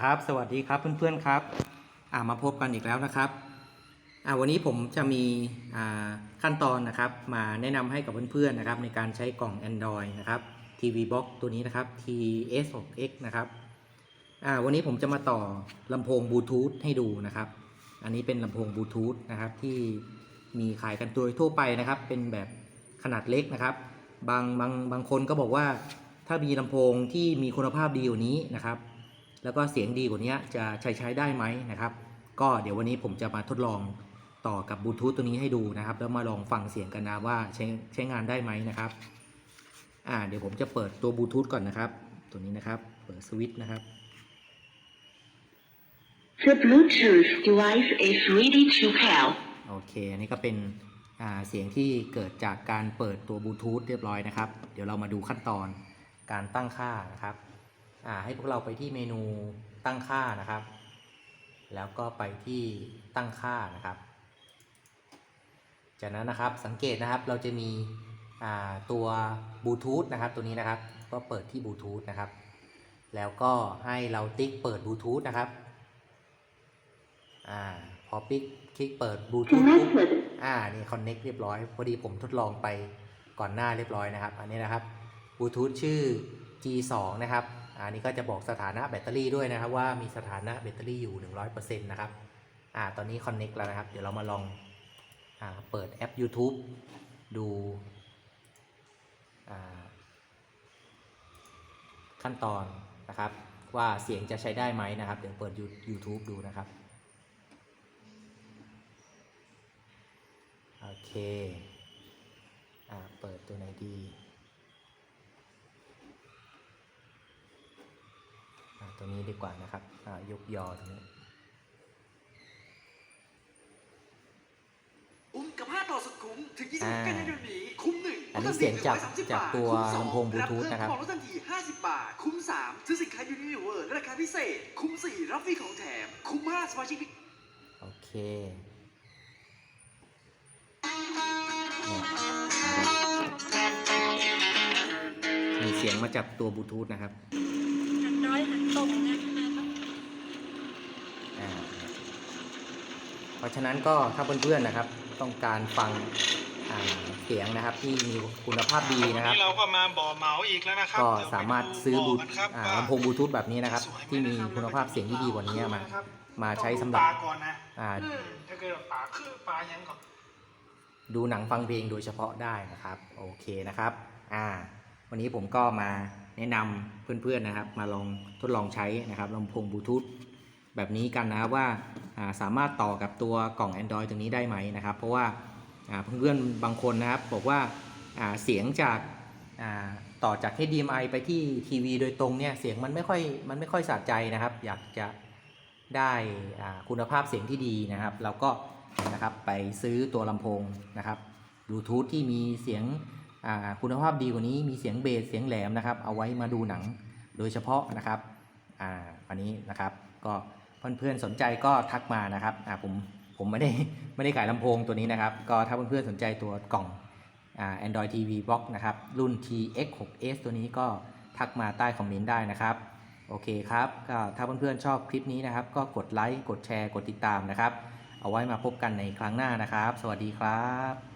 ครับ สวัสดีครับเพื่อนๆครับอ่ามาพบกันอีกแล้วนะครับอ่าวันนี้ผมจะมีอ่าขั้นตอนนะครับ มาแนะนำให้กับเพื่อนๆนะครับ ในการใช้กล่อง Android นะครับ TV Box ตัวนี้นะครับ TS6X นะครับอ่าวันนี้ผมจะมาต่อลำโพงบลูทูธให้ดูนะครับ อันนี้เป็นลำโพงบลูทูธนะครับ ที่มีขายกันโดยทั่วไปนะครับ เป็นแบบขนาดเล็กนะครับ บางบางบางคนก็บอกว่าถ้ามีลำโพงที่มีคุณภาพดีกว่นี้นะครับ แล้วก็เสียงดีกว่านี้จะใช้ใช้ได้ไหมนะครับ ก็เดี๋ยววันนี้ผมจะมาทดลองต่อกับบลูทูธตัวนี้ให้ดูนะครับ แล้วมาลองฟังเสียงกันนะว่าใช้ใช้งานได้ไหมนะครับ อ่า เดี๋ยวผมจะเปิดตัวบลูทูธก่อนนะครับ ตัวนี้นะครับ เปิดสวิตช์นะครับ The Bluetooth device is ready to pair. โอเค อันนี้ก็เป็นอ่าเสียงที่เกิดจากการเปิดตัวบลูทูธเรียบร้อยนะครับ เดี๋ยวเรามาดูขั้นตอนการตั้งค่านะครับอ่า ให้พวกเราไปที่เมนูตั้งค่านะครับ แล้วก็ไปที่ตั้งค่านะครับ จากนั้นนะครับสังเกตนะครับเราจะมีอ่าตัวบลูทูธนะครับตัวนี้นะครับก็เปิดที่บลูทูธนะครับ แล้วก็ให้เราติ๊กเปิดบลูทูธนะครับอ่าพอปิ๊กคลิกเปิดบลูทูธปุ๊บ Connected. อ่านี่คอนเน็กเรียบร้อยพอดีผมทดลองไปก่อนหน้าเรียบร้อยนะครับ อันนี้นะครับบลูทูธชื่อ G2 นะครับ อันนี้ก็จะบอกสถานะแบตเตอรี่ด้วยนะครับ ว่ามีสถานะแบตเตอรี่อยู่ 100%นะครับอ่าตอนนี้คอนเน็กแล้วนะครับ เดี๋ยวเรามาลองอ่าเปิดแอป YouTube ดูอ่าขั้นตอนนะครับ ว่าเสียงจะใช้ได้ไหมนะครับ เดี๋ยวเปิด YouTube ดูนะครับโอเค อ่า เปิดตัวไหนดี อ่า ตัว นี้ดีกว่านะครับอ่ายกยอตรงนี้ อุ้มกับ5ต่อสุดคุ้มถึงอ่า26กันยายนนี้คุ้มหนึ่งอันนี้เสียงจากลดทันทีจากตัวคุ้มสอลำโพง Bluetooth นะครับรับเพิ่มของลดทันที50 บาท คุ้ม 3 ซื้อสินค้ายูนิเวอร์ราคาพิเศษ คุ้ม 4 รับฟรีของแถม คุ้ม 5 สมาชิกโอเคเนี่ยมีเสียงมาจากตัวบลูทูธนะครับ หันน้อยหันตรงนะนะครับอ่าเพราะฉะนั้นก็ถ้าเพื่อนๆนะครับ ต้องการฟังอ่าเสียงนะครับที่มีคุณภาพดีนะครับวันนี้เราก็มาบ่อเหมาอีกแล้วนะครับก็เดี๋ยวไปสามารถซื้อบูบ่กันครับอ่าว่าลำโพงบลูทูธแบบนี้นะครับสวยไหมที่มีนะรับคุณภาพเสียงที่ดีกว่านี้มานะครับมาใช้ต้องสำหดูรับปลาก่อนนะอ่าอืมถ้าเกิดปลาคือปลายังก่อนดูหนังฟังเพลงโดยเฉพาะได้นะครับ โอเคนะครับ อ่า วันนี้ผมก็มาแนะนำเพื่อนๆนะครับ มาลองทดลองใช้นะครับลำโพงบลูทูธแบบนี้กันนะครับว่าาสามารถต่อกับตัวกล่อง Android ตรงนี้ได้ไหมนะครับ เพราะว่าาเพื่อนๆบางคนนะครับบอกว่าาเสียงจากาต่อจาก HDMI ไปที่ทีวีโดยตรงเนี่ยเสียงมันไม่ค่อยมันไม่ค่อยสะใจนะครับ อยากจะได้คุณภาพเสียงที่ดีนะครับ เราก็นะครับไปซื้อตัวลำโพงนะครับบลูทูธที่มีเสียง คุณภาพดีกว่านี้มีเสียงเบสเสียงแหลมนะครับ เอาไว้มาดูหนังโดยเฉพาะนะครับอันนี้นะครับก็เพื่อนๆสนใจก็ทักมานะครับผมผมไม่ได้ไม่ได้ขายลำโพงตัวนี้นะครับ ก็ถ้าเพื่อนๆสนใจตัวกล่องอ Android TV Box นะครับ รุ่น TX6S ตัวนี้ก็ทักมาใต้คอมเมนต์ได้นะครับ โอเคครับก็ถ้าเพื่อนๆชอบคลิปนี้นะครับ ก็กดไลค์กดแชร์กดติดตามนะครับ เอาไว้มาพบกันในครั้งหน้านะครับ สวัสดีครับ